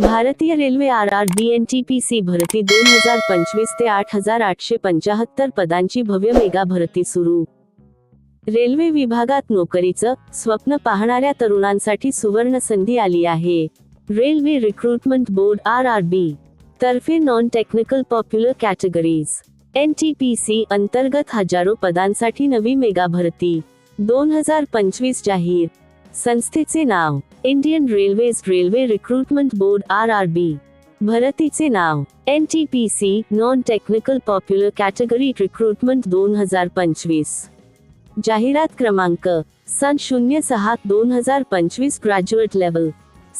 भारतीय railway R R B N T P C भरती दोन हजार पंचवीस ते आठ हजार आठशे पंचाहत्तर पदांची भव्य मेगा भरती सुरू. रेल्वे विभागात नोकरीचं स्वप्न पाहणाऱ्या तरुणांसाठी सुवर्ण संधी आली आहे. Railway recruitment board R R B तर्फे non technical popular categories N T P C अंतर्गत हजारो पदांसाठी नवी मेगा भरती. दोन हजार पंचवीस जाहीर संस्थेचे नाव Indian railways railway recruitment board R R B भरतीचे नाव N T P C non technical popular category recruitment दोन हजार पंचवीस. जाहिरात क्रमांक सन शून्य सहा दोन हजार पंचवीस ग्रॅज्युएट लेवल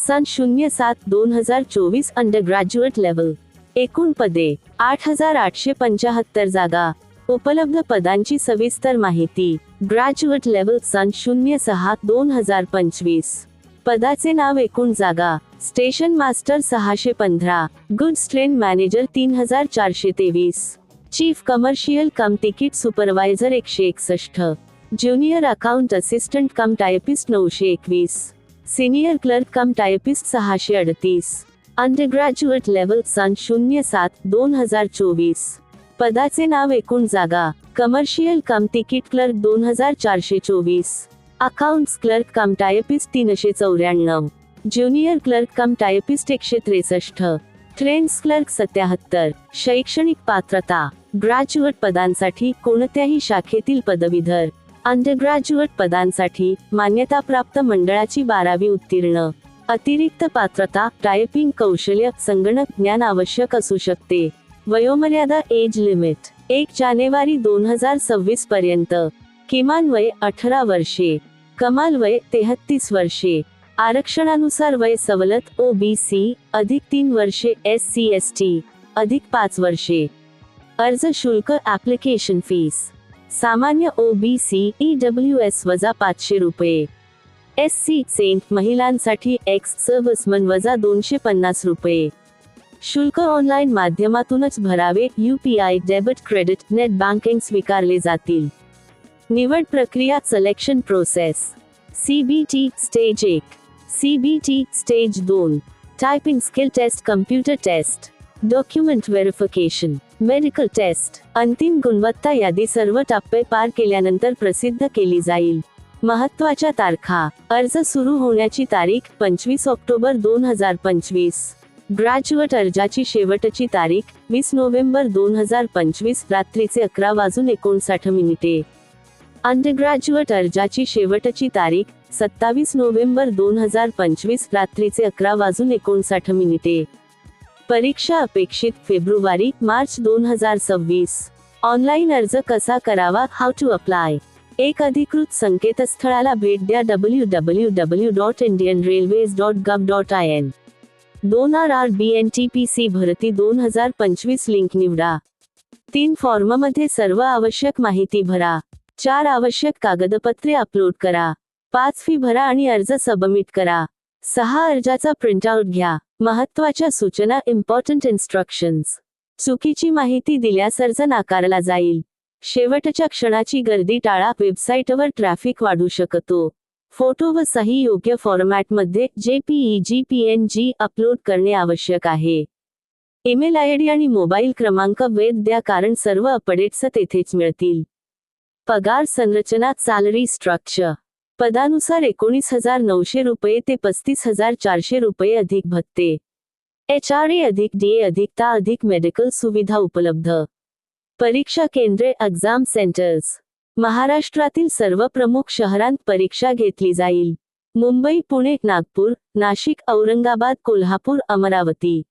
सन शून्य सात दोन हजार चोवीस अंडर ग्रॅज्युएट लेवल एकूण पदे आठ हजार आठशे पंचाहत्तर जागा उपलब्ध पदांची सविस्तर माहिती. ग्रॅज्युएट लेवल सन शून्य सहा दोन हजार पंचवीस. पदाचे नाव एकूण जागा. स्टेशन मास्टर सहाशे पंधरा. गुड्स ट्रेन मॅनेजर तीन हजार चारशे तेवीस. Chief commercial cum ticket supervisor एकशे एकसष्ट. Junior account assistant cum typist नऊशे एकवीस. सिनियर क्लर्क कम टायपिस्ट सहाशे अडतीस. अंडरग्रॅज्युएट लेवल सन शून्य सात दोन हजार चोवीस. पदाचे नाव एकूण जागा कमर्शियल कम तिकीट क्लर्क दोन हजार चारशे चोवीस अकाउंट्स क्लर्क कम टायपिस्ट तीनशे चौऱ्याण्णव ज्युनियर क्लर्क कम टायपिस्ट एकशे त्रेसष्ट ट्रेन्स क्लर्क सत्याहत्तर शैक्षणिक पात्रता ग्रॅज्युएट पदांसाठी कोणत्याही शाखेतील पदवीधर अंडरग्रॅज्युएट पदांसाठी मान्यताप्राप्त मंडळाची बारावी उत्तीर्ण अतिरिक्त पात्रता टायपिंग कौशल्य संगणक ज्ञान आवश्यक असू शकते. वयोमर्यादा एज लिमिट एक जानेवारी दोन हजार सव्वीस पर्यंत. किमान वय अठरा वर्षे कमाल वय तेहत्तीस वर्षे. आरक्षणानुसार वय सवलत ओ बी सी अधिक तीन वर्षे एस सी एस टी अधिक पाच वर्षे. अर्ज शुल्क ॲप्लिकेशन फीस सामान्य O B C E W S वजा पाचशे रुपये. एस सी सेंट महिलांसाठी एक्स सर्व्हिसमन वजा दोनशे पन्नास रुपये. शुल्क ऑनलाईन माध्यमातूनच भरावे UPI debit credit net banking स्वीकारले जातील. निवड प्रक्रिया सिलेक्शन प्रोसेस. सीबीटी स्टेज एक. सीबीटी स्टेज दोन. Typing skill test computer test. Document verification. Medical test. अंतिम गुणवत्ता यादी सर्व टप्पे पार केल्यानंतर प्रसिद्ध केली जाईल. महत्त्वाच्या तारखा. अर्ज सुरू होण्याची तारीख पंचवीस ऑक्टोबर दोन हजार पंचवीस. ग्रॅज्युएट अर्जाची शेवटची तारीख वीस नोव्हेंबर दोन हजार पंचवीस रात्रीचे अकरा वाजून एकोणसाठ मिनिटे. अंडरग्रॅज्युएट अर्जाची शेवटची तारीख सत्तावीस नोव्हेंबर दोन हजार पंचवीस रात्रीचे अकरा वाजून एकोणसाठ मिनिटे. परीक्षा अपेक्षित फेब्रुवारी मार्च दोन हजार सव्वीस. ऑनलाईन अर्ज कसा करावा? हाऊ टू अप्लाय एक अधिकृत संकेतस्थळाला भेट द्या W W W dot Indian railways dot gov dot I N दोन R R B N T P C भरती दोन हजार पंचवीस लिंक निवडा. तीन फॉर्ममध्ये सर्व आवश्यक माहिती भरा. चार आवश्यक कागदपत्रे अपलोड करा. पाच फी भरा आणि अर्ज सबमिट करा. सहा अर्जाचा प्रिंटआउट घ्या. महत्त्वाच्या सूचना इम्पॉर्टंट इन्स्ट्रक्शन्स चुकीची माहिती दिल्यास अर्ज नाकारला जाईल. शेवटच्या क्षणाची गर्दी टाळा. वेबसाईटवर ट्रॅफिक वाढू शकतो. फोटो व सही योग्य फॉर्मॅटमध्ये जेपीई जीपीएनजी अपलोड करणे आवश्यक आहे. ईमेल आय डी आणि मोबाईल क्रमांक वेद द्या कारण सर्व अपडेट्स तेथेच मिळतील. पगार संरचना सॅलरी स्ट्रक्चर. पदानुसार एकोणीस हजार नऊशे रुपये ते पस्तीस हजार चारशे रुपये अधिक भत्ते. एच आर ए अधिक डी ए अधिक ता अधिक मेडिकल सुविधा उपलब्ध. परीक्षा केंद्रे एक्झाम सेंटर्स. महाराष्ट्रातील सर्व प्रमुख शहरांत परीक्षा घेतली जाईल. मुंबई पुणे नागपूर नाशिक औरंगाबाद कोल्हापूर अमरावती.